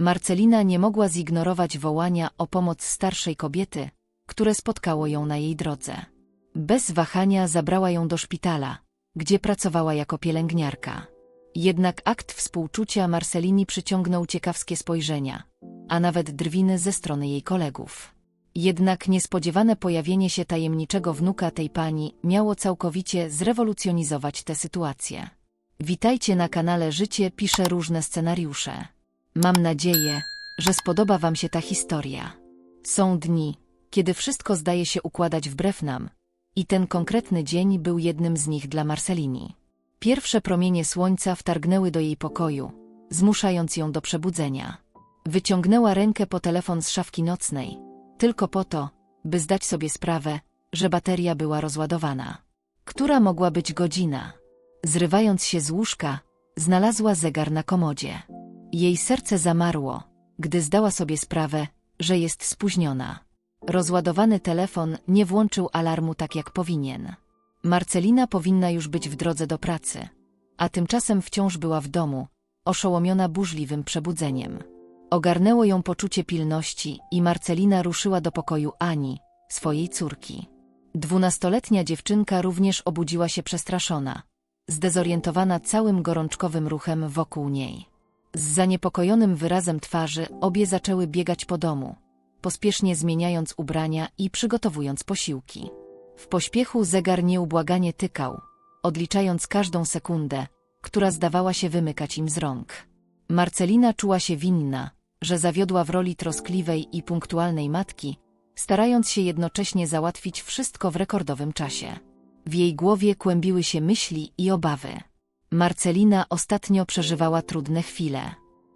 Marcelina nie mogła zignorować wołania o pomoc starszej kobiety, które spotkało ją na jej drodze. Bez wahania zabrała ją do szpitala, gdzie pracowała jako pielęgniarka. Jednak akt współczucia Marcelini przyciągnął ciekawskie spojrzenia, a nawet drwiny ze strony jej kolegów. Jednak niespodziewane pojawienie się tajemniczego wnuka tej pani miało całkowicie zrewolucjonizować tę sytuację. Witajcie na kanale Życie pisze różne scenariusze. Mam nadzieję, że spodoba Wam się ta historia. Są dni, kiedy wszystko zdaje się układać wbrew nam, i ten konkretny dzień był jednym z nich dla Marcelini. Pierwsze promienie słońca wtargnęły do jej pokoju, zmuszając ją do przebudzenia. Wyciągnęła rękę po telefon z szafki nocnej, tylko po to, by zdać sobie sprawę, że bateria była rozładowana. Która mogła być godzina? Zrywając się z łóżka, znalazła zegar na komodzie. Jej serce zamarło, gdy zdała sobie sprawę, że jest spóźniona. Rozładowany telefon nie włączył alarmu tak jak powinien. Marcelina powinna już być w drodze do pracy, a tymczasem wciąż była w domu, oszołomiona burzliwym przebudzeniem. Ogarnęło ją poczucie pilności i Marcelina ruszyła do pokoju Ani, swojej córki. Dwunastoletnia dziewczynka również obudziła się przestraszona, zdezorientowana całym gorączkowym ruchem wokół niej. Z zaniepokojonym wyrazem twarzy obie zaczęły biegać po domu, pospiesznie zmieniając ubrania i przygotowując posiłki. W pośpiechu zegar nieubłaganie tykał, odliczając każdą sekundę, która zdawała się wymykać im z rąk. Marcelina czuła się winna, że zawiodła w roli troskliwej i punktualnej matki, starając się jednocześnie załatwić wszystko w rekordowym czasie. W jej głowie kłębiły się myśli i obawy. Marcelina ostatnio przeżywała trudne chwile.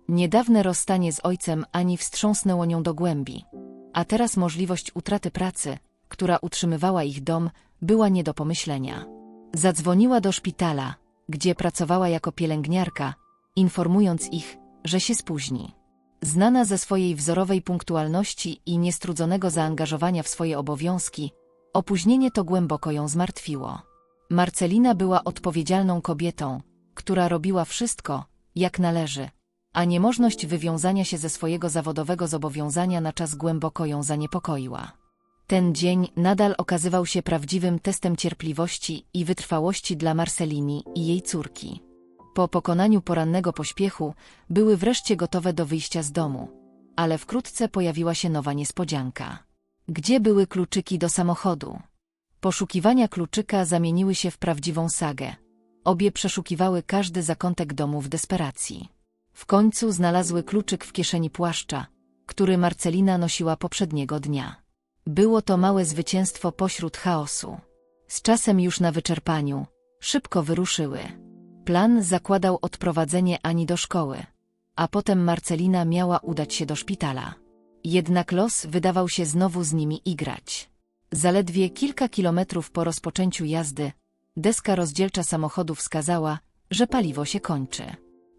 Niedawne rozstanie z ojcem Ani wstrząsnęło nią do głębi, a teraz możliwość utraty pracy, która utrzymywała ich dom, była nie do pomyślenia. Zadzwoniła do szpitala, gdzie pracowała jako pielęgniarka, informując ich, że się spóźni. Znana ze swojej wzorowej punktualności i niestrudzonego zaangażowania w swoje obowiązki, opóźnienie to głęboko ją zmartwiło. Marcelina była odpowiedzialną kobietą, która robiła wszystko, jak należy, a niemożność wywiązania się ze swojego zawodowego zobowiązania na czas głęboko ją zaniepokoiła. Ten dzień nadal okazywał się prawdziwym testem cierpliwości i wytrwałości dla Marcelini i jej córki. Po pokonaniu porannego pośpiechu były wreszcie gotowe do wyjścia z domu. Ale wkrótce pojawiła się nowa niespodzianka. Gdzie były kluczyki do samochodu? Poszukiwania kluczyka zamieniły się w prawdziwą sagę. Obie przeszukiwały każdy zakątek domu w desperacji. W końcu znalazły kluczyk w kieszeni płaszcza, który Marcelina nosiła poprzedniego dnia. Było to małe zwycięstwo pośród chaosu. Z czasem już na wyczerpaniu, szybko wyruszyły. Plan zakładał odprowadzenie Ani do szkoły, a potem Marcelina miała udać się do szpitala. Jednak los wydawał się znowu z nimi igrać. Zaledwie kilka kilometrów po rozpoczęciu jazdy, deska rozdzielcza samochodu wskazała, że paliwo się kończy.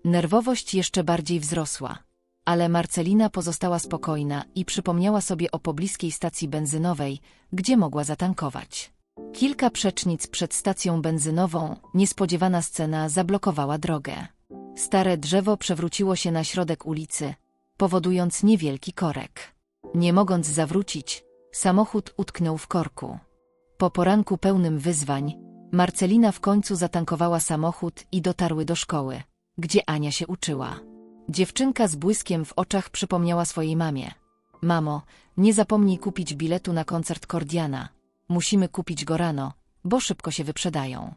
Nerwowość jeszcze bardziej wzrosła, ale Marcelina pozostała spokojna i przypomniała sobie o pobliskiej stacji benzynowej, gdzie mogła zatankować. Kilka przecznic przed stacją benzynową, niespodziewana scena zablokowała drogę. Stare drzewo przewróciło się na środek ulicy, powodując niewielki korek. Nie mogąc zawrócić, samochód utknął w korku. Po poranku pełnym wyzwań, Marcelina w końcu zatankowała samochód i dotarły do szkoły, gdzie Ania się uczyła. Dziewczynka z błyskiem w oczach przypomniała swojej mamie. Mamo, nie zapomnij kupić biletu na koncert Kordiana. Musimy kupić go rano, bo szybko się wyprzedają.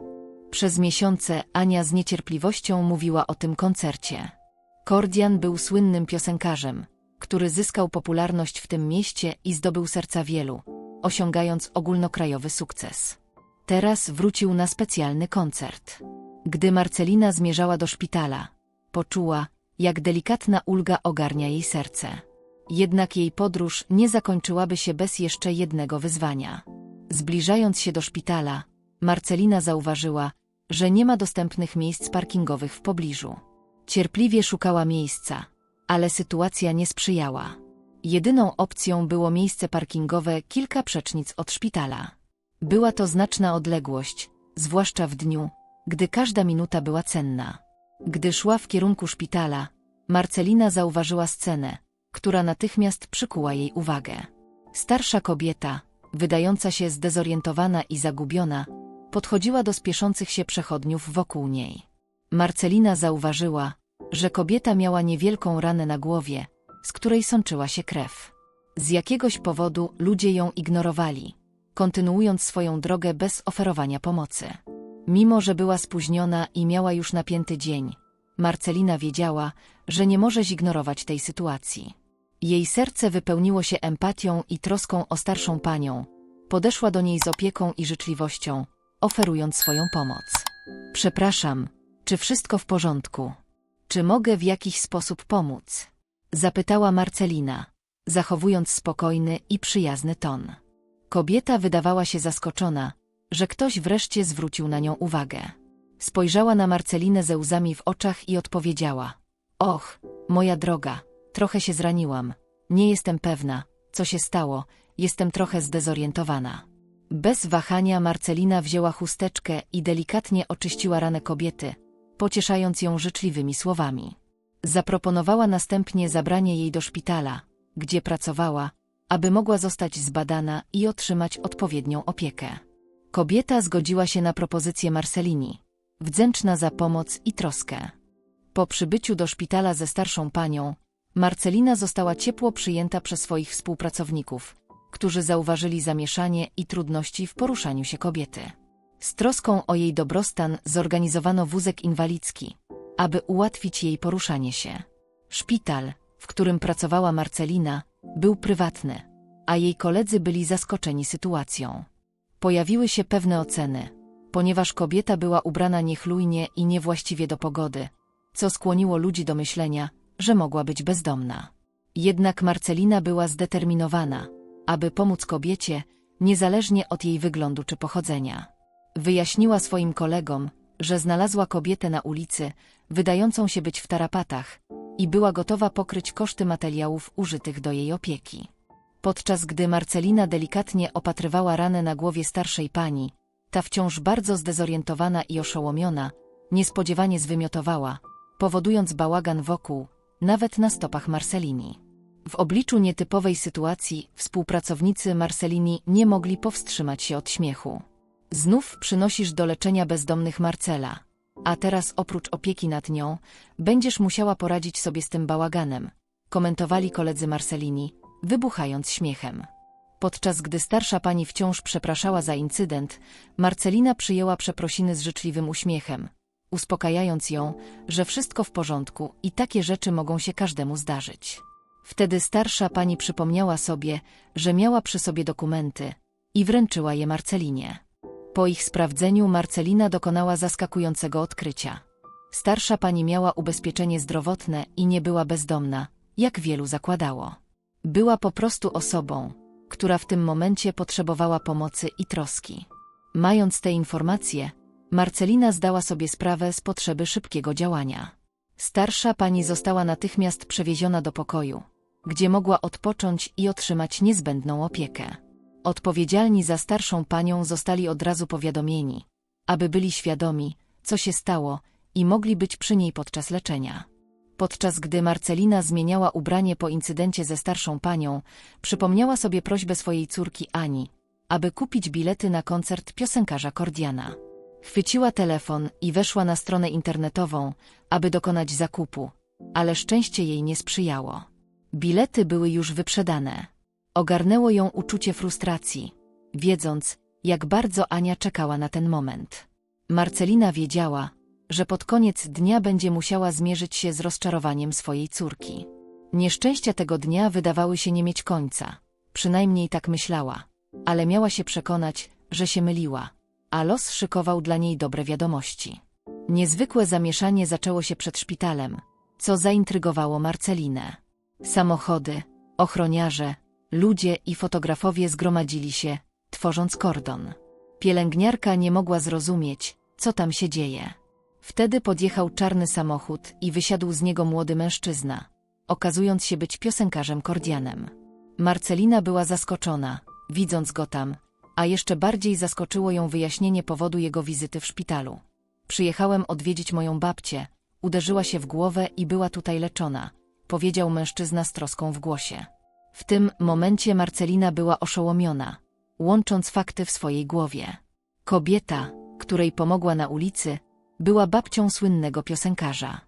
Przez miesiące Ania z niecierpliwością mówiła o tym koncercie. Kordian był słynnym piosenkarzem, który zyskał popularność w tym mieście i zdobył serca wielu, osiągając ogólnokrajowy sukces. Teraz wrócił na specjalny koncert. Gdy Marcelina zmierzała do szpitala, poczuła, jak delikatna ulga ogarnia jej serce. Jednak jej podróż nie zakończyłaby się bez jeszcze jednego wyzwania. Zbliżając się do szpitala, Marcelina zauważyła, że nie ma dostępnych miejsc parkingowych w pobliżu. Cierpliwie szukała miejsca, ale sytuacja nie sprzyjała. Jedyną opcją było miejsce parkingowe kilka przecznic od szpitala. Była to znaczna odległość, zwłaszcza w dniu, gdy każda minuta była cenna. Gdy szła w kierunku szpitala, Marcelina zauważyła scenę, która natychmiast przykuła jej uwagę. Starsza kobieta, wydająca się zdezorientowana i zagubiona, podchodziła do spieszących się przechodniów wokół niej. Marcelina zauważyła, że kobieta miała niewielką ranę na głowie, z której sączyła się krew. Z jakiegoś powodu ludzie ją ignorowali, kontynuując swoją drogę bez oferowania pomocy. Mimo, że była spóźniona i miała już napięty dzień, Marcelina wiedziała, że nie może zignorować tej sytuacji. Jej serce wypełniło się empatią i troską o starszą panią. Podeszła do niej z opieką i życzliwością, oferując swoją pomoc. Przepraszam, czy wszystko w porządku? Czy mogę w jakiś sposób pomóc? Zapytała Marcelina, zachowując spokojny i przyjazny ton. Kobieta wydawała się zaskoczona, że ktoś wreszcie zwrócił na nią uwagę. Spojrzała na Marcelinę ze łzami w oczach i odpowiedziała. Och, moja droga, trochę się zraniłam. Nie jestem pewna, co się stało, jestem trochę zdezorientowana. Bez wahania Marcelina wzięła chusteczkę i delikatnie oczyściła ranę kobiety, pocieszając ją życzliwymi słowami. Zaproponowała następnie zabranie jej do szpitala, gdzie pracowała, aby mogła zostać zbadana i otrzymać odpowiednią opiekę. Kobieta zgodziła się na propozycję Marcelini, wdzięczna za pomoc i troskę. Po przybyciu do szpitala ze starszą panią, Marcelina została ciepło przyjęta przez swoich współpracowników, którzy zauważyli zamieszanie i trudności w poruszaniu się kobiety. Z troską o jej dobrostan zorganizowano wózek inwalidzki, aby ułatwić jej poruszanie się. Szpital, w którym pracowała Marcelina, był prywatny, a jej koledzy byli zaskoczeni sytuacją. Pojawiły się pewne oceny, ponieważ kobieta była ubrana niechlujnie i niewłaściwie do pogody, co skłoniło ludzi do myślenia, że mogła być bezdomna. Jednak Marcelina była zdeterminowana, aby pomóc kobiecie, niezależnie od jej wyglądu czy pochodzenia. Wyjaśniła swoim kolegom, że znalazła kobietę na ulicy, wydającą się być w tarapatach, i była gotowa pokryć koszty materiałów użytych do jej opieki. Podczas gdy Marcelina delikatnie opatrywała ranę na głowie starszej pani, ta wciąż bardzo zdezorientowana i oszołomiona, niespodziewanie zwymiotowała, powodując bałagan wokół, nawet na stopach Marcelini. W obliczu nietypowej sytuacji współpracownicy Marcelini nie mogli powstrzymać się od śmiechu. Znów przynosisz do leczenia bezdomnych Marcela, a teraz oprócz opieki nad nią, będziesz musiała poradzić sobie z tym bałaganem, komentowali koledzy Marcelini, wybuchając śmiechem. Podczas gdy starsza pani wciąż przepraszała za incydent, Marcelina przyjęła przeprosiny z życzliwym uśmiechem, uspokajając ją, że wszystko w porządku i takie rzeczy mogą się każdemu zdarzyć. Wtedy starsza pani przypomniała sobie, że miała przy sobie dokumenty i wręczyła je Marcelinie. Po ich sprawdzeniu Marcelina dokonała zaskakującego odkrycia. Starsza pani miała ubezpieczenie zdrowotne i nie była bezdomna, jak wielu zakładało. Była po prostu osobą, która w tym momencie potrzebowała pomocy i troski. Mając te informacje, Marcelina zdała sobie sprawę z potrzeby szybkiego działania. Starsza pani została natychmiast przewieziona do pokoju, gdzie mogła odpocząć i otrzymać niezbędną opiekę. Odpowiedzialni za starszą panią zostali od razu powiadomieni, aby byli świadomi, co się stało i mogli być przy niej podczas leczenia. Podczas gdy Marcelina zmieniała ubranie po incydencie ze starszą panią, przypomniała sobie prośbę swojej córki Ani, aby kupić bilety na koncert piosenkarza Kordiana. Chwyciła telefon i weszła na stronę internetową, aby dokonać zakupu, ale szczęście jej nie sprzyjało. Bilety były już wyprzedane. Ogarnęło ją uczucie frustracji, wiedząc, jak bardzo Ania czekała na ten moment. Marcelina wiedziała, że pod koniec dnia będzie musiała zmierzyć się z rozczarowaniem swojej córki. Nieszczęścia tego dnia wydawały się nie mieć końca, przynajmniej tak myślała, ale miała się przekonać, że się myliła, a los szykował dla niej dobre wiadomości. Niezwykłe zamieszanie zaczęło się przed szpitalem, co zaintrygowało Marcelinę. Samochody, ochroniarze, ludzie i fotografowie zgromadzili się, tworząc kordon. Pielęgniarka nie mogła zrozumieć, co tam się dzieje. Wtedy podjechał czarny samochód i wysiadł z niego młody mężczyzna, okazując się być piosenkarzem Kordianem. Marcelina była zaskoczona, widząc go tam, a jeszcze bardziej zaskoczyło ją wyjaśnienie powodu jego wizyty w szpitalu. Przyjechałem odwiedzić moją babcię, uderzyła się w głowę i była tutaj leczona, powiedział mężczyzna z troską w głosie. W tym momencie Marcelina była oszołomiona, łącząc fakty w swojej głowie. Kobieta, której pomogła na ulicy, była babcią słynnego piosenkarza.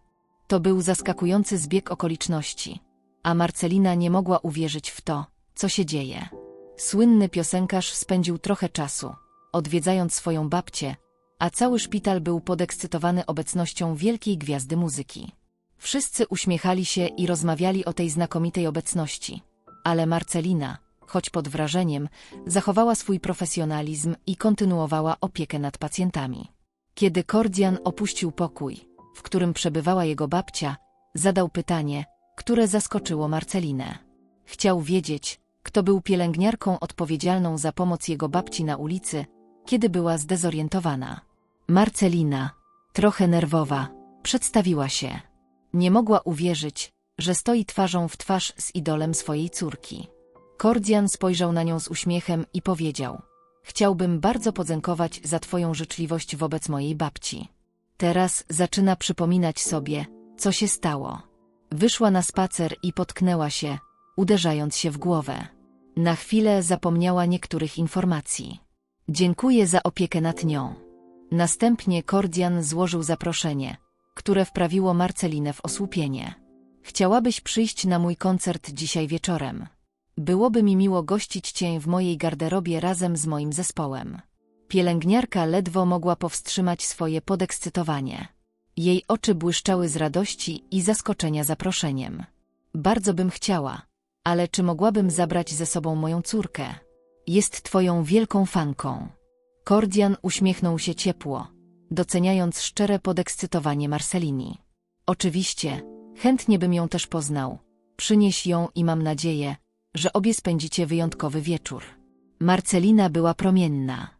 To był zaskakujący zbieg okoliczności, a Marcelina nie mogła uwierzyć w to, co się dzieje. Słynny piosenkarz spędził trochę czasu, odwiedzając swoją babcię, a cały szpital był podekscytowany obecnością wielkiej gwiazdy muzyki. Wszyscy uśmiechali się i rozmawiali o tej znakomitej obecności, ale Marcelina, choć pod wrażeniem, zachowała swój profesjonalizm i kontynuowała opiekę nad pacjentami. Kiedy Kordian opuścił pokój, w którym przebywała jego babcia, zadał pytanie, które zaskoczyło Marcelinę. Chciał wiedzieć, kto był pielęgniarką odpowiedzialną za pomoc jego babci na ulicy, kiedy była zdezorientowana. Marcelina, trochę nerwowa, przedstawiła się. Nie mogła uwierzyć, że stoi twarzą w twarz z idolem swojej córki. Kordian spojrzał na nią z uśmiechem i powiedział Chciałbym bardzo podziękować za twoją życzliwość wobec mojej babci. Teraz zaczyna przypominać sobie, co się stało. Wyszła na spacer i potknęła się, uderzając się w głowę. Na chwilę zapomniała niektórych informacji. Dziękuję za opiekę nad nią. Następnie Kordian złożył zaproszenie, które wprawiło Marcelinę w osłupienie. Chciałabyś przyjść na mój koncert dzisiaj wieczorem. Byłoby mi miło gościć cię w mojej garderobie razem z moim zespołem. Pielęgniarka ledwo mogła powstrzymać swoje podekscytowanie. Jej oczy błyszczały z radości i zaskoczenia zaproszeniem. Bardzo bym chciała, ale czy mogłabym zabrać ze sobą moją córkę? Jest twoją wielką fanką. Kordian uśmiechnął się ciepło, doceniając szczere podekscytowanie Marcelini. Oczywiście, chętnie bym ją też poznał. Przynieś ją i mam nadzieję, że obie spędzicie wyjątkowy wieczór. Marcelina była promienna.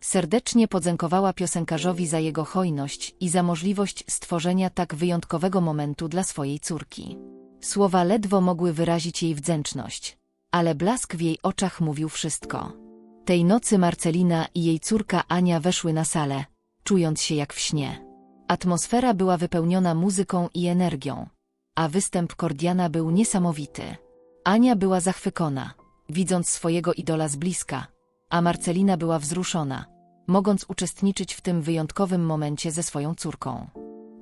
Serdecznie podziękowała piosenkarzowi za jego hojność i za możliwość stworzenia tak wyjątkowego momentu dla swojej córki. Słowa ledwo mogły wyrazić jej wdzięczność, ale blask w jej oczach mówił wszystko. Tej nocy Marcelina i jej córka Ania weszły na salę, czując się jak w śnie. Atmosfera była wypełniona muzyką i energią, a występ Kordiana był niesamowity. Ania była zachwycona, widząc swojego idola z bliska, a Marcelina była wzruszona, mogąc uczestniczyć w tym wyjątkowym momencie ze swoją córką.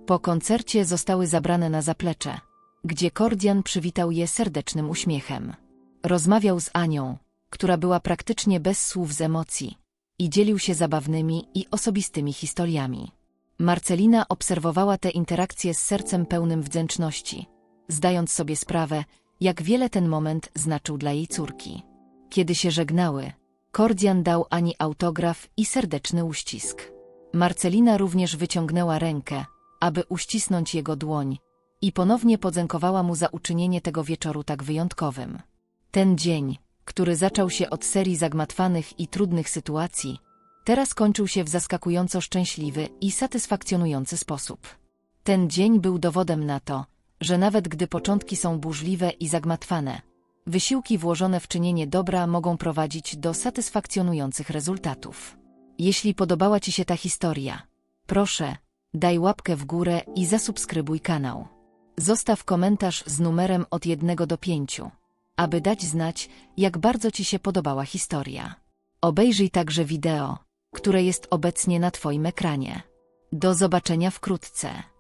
Po koncercie zostały zabrane na zaplecze, gdzie Kordian przywitał je serdecznym uśmiechem. Rozmawiał z Anią, która była praktycznie bez słów z emocji i dzielił się zabawnymi i osobistymi historiami. Marcelina obserwowała te interakcje z sercem pełnym wdzięczności, zdając sobie sprawę, jak wiele ten moment znaczył dla jej córki. Kiedy się żegnały, Kordian dał Ani autograf i serdeczny uścisk. Marcelina również wyciągnęła rękę, aby uścisnąć jego dłoń i ponownie podziękowała mu za uczynienie tego wieczoru tak wyjątkowym. Ten dzień, który zaczął się od serii zagmatwanych i trudnych sytuacji, teraz kończył się w zaskakująco szczęśliwy i satysfakcjonujący sposób. Ten dzień był dowodem na to, że nawet gdy początki są burzliwe i zagmatwane, wysiłki włożone w czynienie dobra mogą prowadzić do satysfakcjonujących rezultatów. Jeśli podobała Ci się ta historia, proszę, daj łapkę w górę i zasubskrybuj kanał. Zostaw komentarz z numerem od 1 do 5, aby dać znać, jak bardzo Ci się podobała historia. Obejrzyj także wideo, które jest obecnie na Twoim ekranie. Do zobaczenia wkrótce.